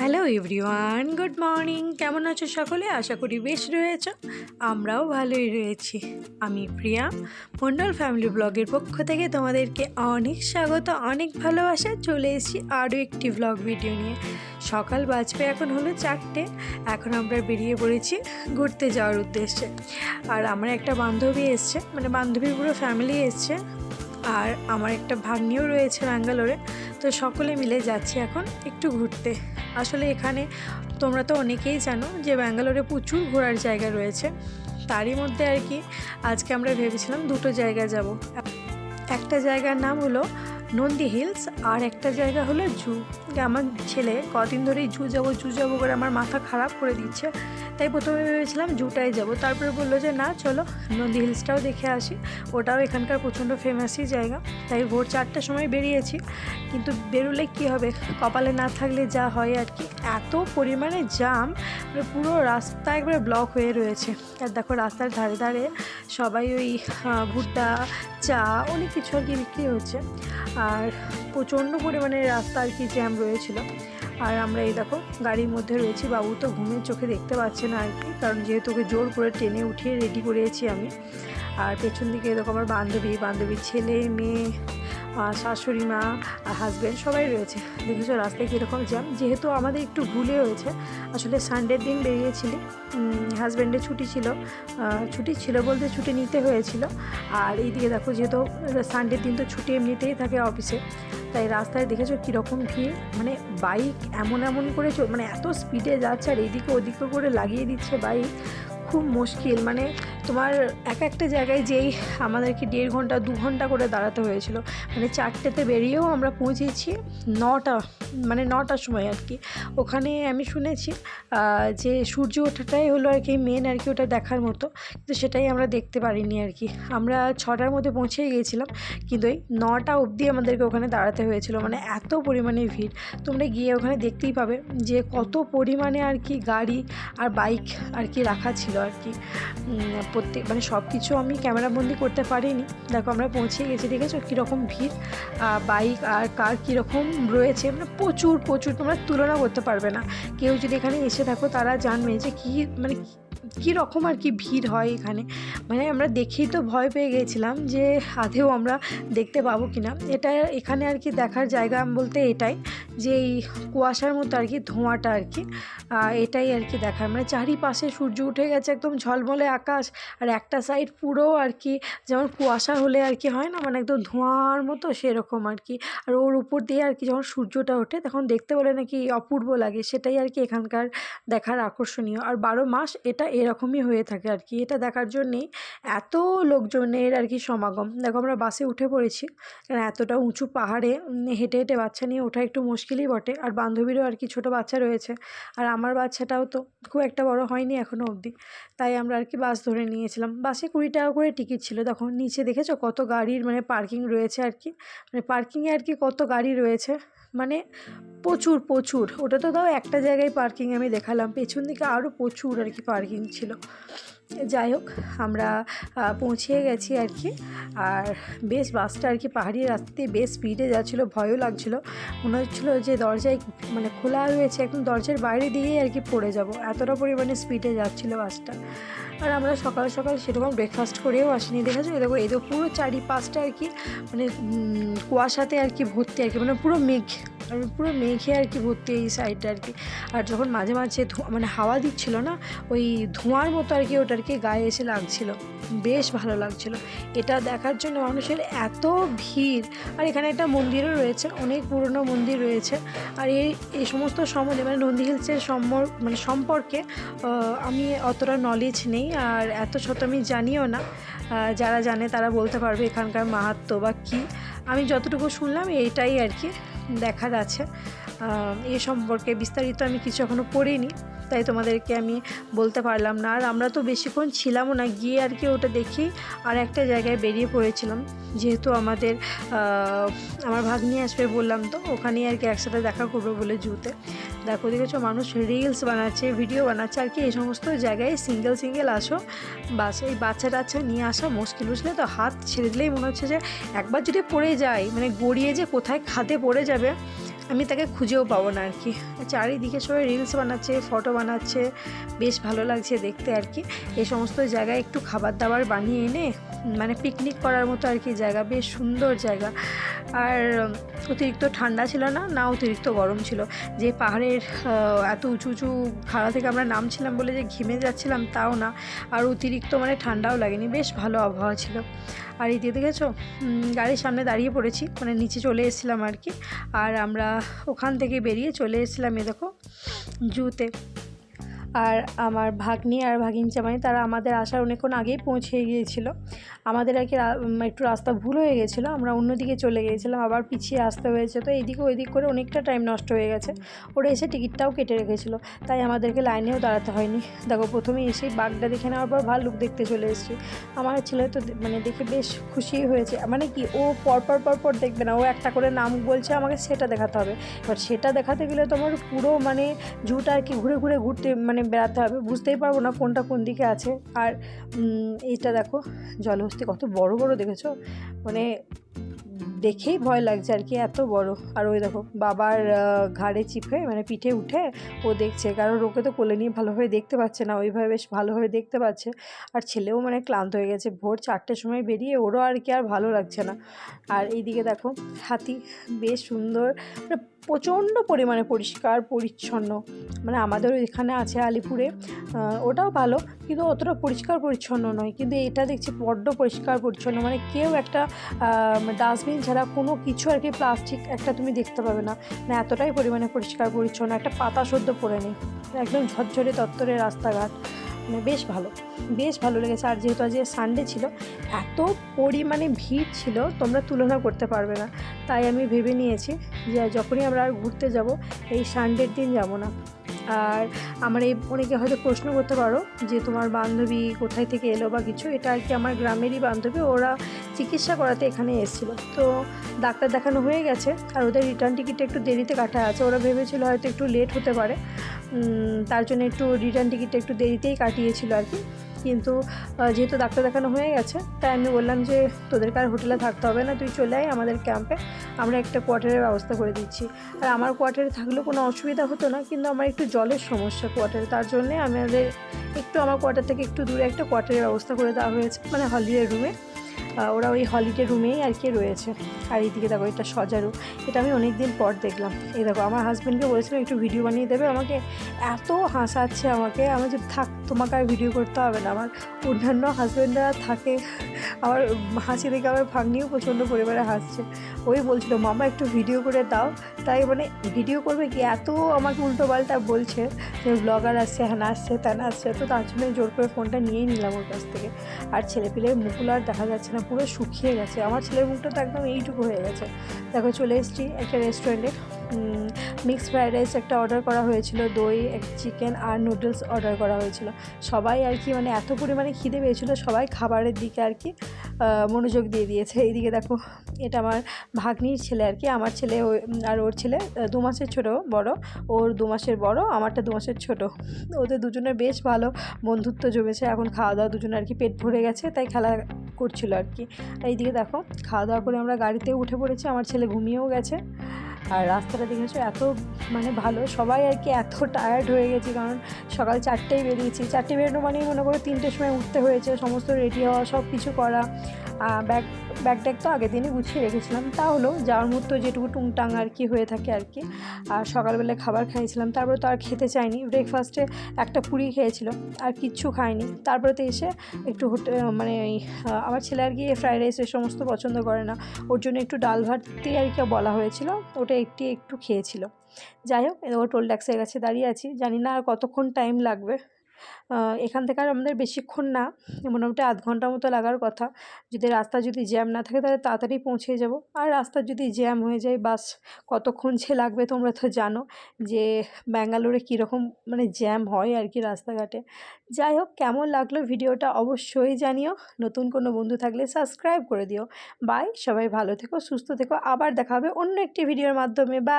Hello everyone, good morning. কেমন আছো সকলে? আশা করি বেশ রয়েছ। আমরাও ভালোই রয়েছি। আমি প্রিয়া। মন্ডল ফ্যামিলি ব্লগের পক্ষ থেকে তোমাদেরকে অনেক স্বাগত, অনেক ভালোবাসা। চলে এসেছি আরও একটি ব্লগ ভিডিও নিয়ে। সকাল বাজবে, এখন হলো চারটে। এখন আমরা বেরিয়ে পড়েছি ঘুরতে যাওয়ার উদ্দেশ্যে। আর আমার একটা বান্ধবী এসছে মানে বান্ধবীর পুরো ফ্যামিলি এসছে। আর আমার একটা ভাগ্নিও রয়েছে ব্যাঙ্গালোরে। তো সকলে মিলে যাচ্ছি এখন একটু ঘুরতে। আসলে এখানে তোমরা তো অনেকেই জানো যে ব্যাঙ্গালোরে প্রচুর ঘোরার জায়গা রয়েছে। তারই মধ্যে আর কি আজকে আমরা ভেবেছিলাম দুটো জায়গা যাব। একটা জায়গার নাম হলো নন্দী হিলস আর একটা জায়গা হলো জু। আমার ছেলে কদিন ধরেই জু যাব জু যাব করে আমার মাথা খারাপ করে দিচ্ছে। তাই প্রথমে ভেবেছিলাম জুটাই যাব। তারপরে বলল যে, না, চলো। নন্দী হিলসটাও দেখে আসি। ওটাও এখানকার প্রচণ্ড ফেমাসই জায়গা। তাই ভোর চারটার সময় বেরিয়েছি। কিন্তু বেরোলে কি হবে? কপালে না থাকলে যা হয় আর কি। এত পরিমাণে জাম মানে পুরো রাস্তা একবারে ব্লক হয়ে রয়েছে। আর দেখো, রাস্তার ধারে ধারে সবাই ওই ভুট্টা, চা, অনেক কিছু আর কি বিক্রি হচ্ছে। আর প্রচণ্ড পরিমাণে রাস্তা আর কি জ্যাম রয়েছিল। আর আমরা এই দেখো, গাড়ির মধ্যে রয়েছি। বাবু তো ঘুমের চোখে দেখতে পাচ্ছে না আর কি, কারণ যেহেতু ওকে জোর করে টেনে উঠিয়ে রেডি করেছি আমি। আর পেছন দিকে এরকম আমার বান্ধবী বান্ধবীর ছেলে, মেয়ে আর শাশুড়ি মা, আর হাজব্যান্ড সবাই রয়েছে। দেখেছ রাস্তায় কীরকম জ্যাম যেহেতু আমাদের একটু ভুলে হয়েছে, আসলে সানডের দিন বেরিয়েছিলি। হাজব্যান্ডের ছুটি ছিল। ছুটি ছিল বলতে ছুটি নিতে হয়েছিল। আর এইদিকে দেখো যেহেতু সানডের দিন তো ছুটি এমনিতেই থাকে অফিসে তাই রাস্তায় দেখেছ কীরকম ভিড়? মানে বাইক এমন এমন করে মানে এত স্পিডে যাচ্ছে আর এদিকে ওদিকে করে লাগিয়ে দিচ্ছে বাইক খুব মুশকিল। মানে তোমার এক একটা জায়গায় যেই আমাদেরকে দেড় ঘণ্টা, দু ঘণ্টা করে দাঁড়াতে হয়েছিল। মানে চারটেতে বেরিয়েও আমরা পৌঁছেছি নটা মানে নটার সময় আর কি। ওখানে আমি শুনেছি যে সূর্য ওঠাটাই হলো আর কি মেন আর কি ওটা দেখার মতো। কিন্তু সেটাই আমরা দেখতে পারিনি আর কি। আমরা ছটার মধ্যে পৌঁছে গিয়েছিলাম। কিন্তু ওই নটা অবধি আমাদেরকে ওখানে দাঁড়াতে হয়েছিল। মানে এত পরিমাণে ভিড়। তোমরা গিয়ে ওখানে দেখতেই পাবে যে কত পরিমাণে আর কি গাড়ি আর বাইক আর কি রাখা ছিল। আর কি প্রত্যেক মানে সব কিছু আমি ক্যামেরাবন্দি করতে পারিনি। দেখো আমরা পৌঁছে গেছি দেখেছ কীরকম ভিড় বাইক আর কার কীরকম রয়েছে মানে প্রচুর প্রচুর তোমরা তুলনা করতে পারবে না। কেউ যদি এখানে এসে থাকো তারা জানবে যে কী মানে কী রকম আর কি ভিড় হয় এখানে? মানে আমরা দেখেই তো ভয় পেয়ে গেছিলাম যে আদেও আমরা দেখতে পাবো কি না এটা এখানে আর কি দেখার জায়গা বলতে এটাই যে এই কুয়াশার মতো আর কি ধোঁয়াটা আর কি এটাই আর কি দেখার। মানে চারিপাশে সূর্য উঠে গেছে একদম ঝলমলে আকাশ, আর একটা সাইড পুরো আর কি যেমন কুয়াশা হলে আর কি হয় না? মানে একদম ধোঁয়ার মতো সেরকম আর কি। আর ওর উপর দিয়ে আর কি যখন সূর্যটা ওঠে তখন দেখতে বলে নাকি অপূর্ব লাগে। সেটাই আর কি এখানকার দেখার আকর্ষণীয়। আর বারো মাস এটা এরকমই হয়ে থাকে আর কি এটা দেখার জন্যেই এত লোকজনের আর কি সমাগম। দেখো আমরা বাসে উঠে পড়েছি কারণ এতটা উঁচু পাহাড়ে হেঁটে হেঁটে বাচ্চা নিয়ে ওঠা একটু মুশকিলই বটে। আর বান্ধবীরও আর কি ছোটো বাচ্চা রয়েছে, আর আমার বাচ্চাটাও তো খুব একটা বড় হয়নি এখনও অবধি। তাই আমরা আর কি বাস ধরে নিয়েছিলাম। বাসে কুড়ি টাকা করে টিকিট ছিল। দেখো নিচে দেখেছ কত গাড়ির মানে পার্কিং রয়েছে আর কি মানে পার্কিংয়ে আর কি কত গাড়ি রয়েছে। মানে প্রচুর প্রচুর। ওটা তো তাও একটা জায়গায় পার্কিং আমি দেখালাম, পেছন দিকে আরও প্রচুর আর কি পার্কিং ছিল। যাই হোক, আমরা পৌঁছে গেছি আর কি আর বেশ বাসটা আর কি পাহাড়ি রাস্তাতে বেশ স্পিডে যাচ্ছিল, ভয়ও লাগছিল। মনে হচ্ছিল যে দরজায় মানে খোলা রয়েছে একদম দরজার বাইরে দিয়েই আর কি পড়ে যাব। এতটা পরিমাণে স্পিডে যাচ্ছিল বাসটা। আর আমরা সকাল সকাল সেরকম ব্রেকফাস্ট করেও আসিনি দেখো, এই দেখো, পুরো চারিপাশটা আর কি মানে কুয়াশাতে আর কি ভর্তি আর কি মানে পুরো মেঘ। পুরো মেঘে আর কি ভর্তি এই সাইডটা আর কি। আর যখন মাঝে মাঝে মানে হাওয়া দিচ্ছিল না, ওই ধোঁয়ার মতো আর কি ওটা আর কি গায়ে এসে লাগছিল। বেশ ভালো লাগছিল। এটা দেখার জন্য মানুষের এত ভিড়। আর এখানে একটা মন্দিরও রয়েছে, অনেক পুরনো মন্দির রয়েছে। আর এই এই সমস্ত সম্বন্ধে মানে নন্দী হিলসের সম্পর মানে সম্পর্কে আমি অতটা নলেজ নেই। আর এত শত আমি জানিও না। যারা জানে তারা বলতে পারবে এখানকার মাহাত্ম্য বা কী। আমি যতটুকু শুনলাম, এইটাই আর কি। দেখার আছে এ সম্পর্কে বিস্তারিত আমি কিছু এখনও পড়িনি, তাই তোমাদেরকে আমি বলতে পারলাম না। আর আমরা তো বেশিক্ষণ ছিলামও না, গিয়ে আর কি ওটা দেখি। আর একটা জায়গায় বেরিয়ে পড়েছিলাম, যেহেতু আমাদের আমার নিয়ে আসবে বললাম তো, ওখানেই আর কি একসাথে দেখা করব বলে জুতে। দেখো, দেখেছ, মানুষ রিলস বানাচ্ছে ভিডিও বানাচ্ছে, আর কি এই সমস্ত জায়গায় সিঙ্গেল সিঙ্গেল আসো, বাস, এই বাচ্চা টাচ্চা নিয়ে আসা মুশকিল। বুঝলে তো? হাত ছেড়ে দিলেই মনে হচ্ছে যে একবার যদি পড়ে যায় মানে গড়িয়ে যে কোথায় খাতে পড়ে যাবে, আমি তাকে খুঁজেও পাবো না আর কি। চারিদিকে সবাই রিলস বানাচ্ছে ফটো বানাচ্ছে, বেশ ভালো লাগছে দেখতে আর কি। এই সমস্ত জায়গায় একটু খাবার দাবার বানিয়ে এনে মানে পিকনিক করার মতো আর কি জায়গা, বেশ সুন্দর জায়গা। আর অতিরিক্ত ঠান্ডা ছিল না না অতিরিক্ত গরম ছিল। যে পাহাড়ের এত উঁচু উঁচু খাড়া থেকে আমরা নামছিলাম বলে যে ঘেমে যাচ্ছিলাম তাও না। আর অতিরিক্ত মানে ঠান্ডাও লাগেনি, বেশ ভালো আবহাওয়া ছিল। আর এই দিয়ে দেখেছ গাড়ির সামনে দাঁড়িয়ে পড়েছি মানে নিচে চলে এসেছিলাম আর কি। আর আমরা ওখান থেকে বেরিয়ে চলে এসেছিলাম এ দেখো, জুতে। আর আমার ভাগ্নি আর ভাগিন জামাই, তারা আমাদের আসার অনেকক্ষণ আগেই পৌঁছে গিয়েছিল। আমাদের আর কি একটু রাস্তা ভুল হয়ে গেছিল, আমরা অন্যদিকে চলে গিয়েছিলাম, আবার পিছিয়ে আসতে হয়েছে। তো এইদিকে ওইদিক করে অনেকটা টাইম নষ্ট হয়ে গেছে। ওরা এসে টিকিটটাও কেটে রেখেছিলো, তাই আমাদেরকে লাইনেও দাঁড়াতে হয়নি। দেখো প্রথমে এসে বাঘটা দেখে নেওয়ার পর ভালো ভাল্লুক দেখতে চলে এসেছি। আমার ছেলে তো মানে দেখে বেশ খুশি হয়েছে। মানে কি, ও পরপর পরপর দেখবে না, ও একটা করে নাম বলছে, আমাকে সেটা দেখাতে হবে। এবার সেটা দেখাতে গেলে তো আমার পুরো মানে জুটা আর কি ঘুরে ঘুরে ঘুরতে মানে বেড়াতে হবে, বুঝতেই পারব না কোনটা কোন দিকে আছে। আর এইটা দেখো, জলহস্তি কত বড় বড় দেখেছ? মানে দেখেই ভয় লাগছে আর কি, এত বড়। আর ওই দেখো, বাবার ঘাড়ে চিপে মানে পিঠে উঠে ও দেখছে। কারণ ওকে তো কোলে নিয়ে ভালোভাবে দেখতে পাচ্ছে না, ওইভাবে বেশ ভালোভাবে দেখতে পাচ্ছে। আর ছেলেও মানে ক্লান্ত হয়ে গেছে। ভোর চারটের সময় বেরিয়ে ওরও আর কি আর ভালো লাগছে না। আর এইদিকে দেখো, হাতি বেশ সুন্দর মানে প্রচণ্ড পরিমাণে পরিষ্কার, পরিচ্ছন্ন। মানে আমাদের এখানে আছে আলিপুরে ওটাও ভালো, কিন্তু অতটা পরিষ্কার, পরিচ্ছন্ন নয়। কিন্তু এটা দেখছি বড্ড পরিষ্কার, পরিচ্ছন্ন। মানে কেউ একটা ডাস্টবিন ছাড়া কোনো কিছু আর কি প্লাস্টিক একটা তুমি দেখতে পাবে না। না, এতটাই পরিমাণে পরিষ্কার, পরিচ্ছন্ন, একটা পাতা সদ্য পড়ে নেই। একদম ঝরঝরে তত্তরে রাস্তাঘাট। মানে বেশ ভালো। বেশ ভালো লেগেছে। আর যেহেতু আজকে সানডে ছিল, এত পরিমাণে ভিড় ছিল, তোমরা তুলনা করতে পারবে না। তাই আমি ভেবে নিয়েছি যে যখনই আমরা আর ঘুরতে যাব, এই সানডের দিন যাব না। আর আমার এই অনেকে হয়তো প্রশ্ন করতে পারো যে তোমার বান্ধবী কোথায় থেকে এলো বা কিছু, এটা আর কি আমার গ্রামেরই বান্ধবী, ওরা চিকিৎসা করাতে এখানে এসেছিল। তো ডাক্তার দেখানো হয়ে গেছে আর ওদের রিটার্ন টিকিটটা একটু দেরিতে কাটা আছে, ওরা ভেবেছিল হয়তো একটু লেট হতে পারে। তার জন্য একটু রিটার্ন টিকিটটা একটু দেরিতেই কাটিয়েছিল আর কি। কিন্তু যেহেতু ডাক্তার দেখানো হয়ে গেছে, তাই আমি বললাম যে তোদেরকে আর হোটেলে থাকতে হবে না, তুই চলে আয় আমাদের ক্যাম্পে আমরা একটা কোয়ার্টারের ব্যবস্থা করে দিচ্ছি। আর আমার কোয়ার্টারে থাকলেও কোনো অসুবিধা হতো না, কিন্তু আমার একটু জলের সমস্যা কোয়ার্টারে তার জন্যে আমাদের একটু, আমার কোয়ার্টার থেকে একটু দূরে একটা কোয়ার্টারের ব্যবস্থা করে দেওয়া হয়েছে মানে হলিডে রুমে ওরা ওই হলিডে রুমেই আর কি রয়েছে। আর এইদিকে দেখো, এটা সজারু। এটা আমি অনেক দিন পর দেখলাম। এই দেখো, আমার হাজব্যান্ডকে বলেছিলাম একটু ভিডিও বানিয়ে দেবে আমাকে? এত হাসাচ্ছে আমাকে। আমার যে, থাক, তোমাকে আর ভিডিও করতে হবে না। আমার অন্যান্য হাজব্যান্ডরা থাকে আমার হাসি দেখে আমার ভাগ্নিও প্রচণ্ড পরিমাণে হাসছে। ওই বলছিল, মামা, একটু ভিডিও করে দাও। তাই মানে ভিডিও করবে কি? এত আমাকে উল্টো পাল্টা বলছে যে ব্লগার আসছে হ্যাঁ আসছে, ত্যান আসছে। তো তার জন্য জোর করে ফোনটা নিয়েই নিলাম ওর কাছ থেকে। আর ছেলেপিলের মুখগুলো আর দেখা যাচ্ছে না, পুরো শুকিয়ে গেছে। আমার ছেলের মুখটা তো একদম এইটুকু হয়ে গেছে। দেখো, চলে এসেছি একটা রেস্টুরেন্টে মিক্সড ফ্রাইড রাইস একটা অর্ডার করা হয়েছিল, দই, এক চিকেন আর নুডলস অর্ডার করা হয়েছিল। সবাই আর কি মানে এত পরিমাণে খিদে পেয়েছিলো, সবাই খাবারের দিকে আর কি মনোযোগ দিয়ে দিয়েছে। এইদিকে দেখো, এটা আমার ভাগ্নির ছেলে আর কি, আমার ছেলে আর ওর ছেলে দু মাসের ছোটো, বড়। ওর দু মাসের বড়, আমারটা দু মাসের ছোটো। ওদের দুজনের বেশ ভালো বন্ধুত্ব জমেছে। এখন খাওয়া দাওয়া দুজনে আর কি পেট ভরে গেছে, তাই খেলা করছিল আর কি। এইদিকে দেখো খাওয়া দাওয়া করে আমরা গাড়িতে উঠে পড়েছি, আমার ছেলে ঘুমিয়েও গেছে। আর রাস্তাটা দেখেছ? এত মানে ভালো। সবাই আর কি এত টায়ার্ড হয়ে গেছে কারণ সকাল চারটেই বেরিয়েছি। চারটে বেরোনো মানেই মনে করো তিনটের সময় উঠতে হয়েছে, সমস্ত রেডি হওয়া সব কিছু করা। ব্যাগ ব্যাগ ট্যাগ তো আগের দিনই গুছিয়ে রেখেছিলাম। তা হলো যাওয়ার মতো যেটুকু টুংটাং আর কি হয়ে থাকে আর কি। আর সকালবেলায় খাবার খাইছিলাম তারপরে তো আর খেতে চাইনি। ব্রেকফাস্টে একটা পুরি খেয়েছিল। আর কিচ্ছু খাইনি। তারপরে তো এসে একটু হোটেল মানে আমার ছেলে আর কি ফ্রাইড রাইস এ সমস্ত পছন্দ করে না। ওর জন্য একটু ডাল ভাতই আর কি বলা হয়েছিল। ওটা একটি একটু খেয়েছিল। যাই হোক, এবার টোল ট্যাক্সের কাছে দাঁড়িয়ে আছি। জানি না আর কতক্ষণ টাইম লাগবে। এখান থেকে আর আমাদের বেশিক্ষণ না, মোটামুটি আধ ঘণ্টার মতো লাগার কথা। যদি রাস্তা যদি জ্যাম না থাকে তাহলে তাড়াতাড়ি পৌঁছে যাব। আর রাস্তা যদি জ্যাম হয়ে যায়, বাস কতক্ষণ সে লাগবে তোমরা তো জানো যে ব্যাঙ্গালোরে কীরকম মানে জ্যাম হয় আর কি রাস্তাঘাটে। যাই হোক, কেমন লাগল ভিডিওটা অবশ্যই জানিও। নতুন কোনো বন্ধু থাকলে সাবস্ক্রাইব করে দিও। বাই, সবাই ভালো থেকো, সুস্থ থেকো। আবার দেখা হবে অন্য একটি ভিডিওর মাধ্যমে। বা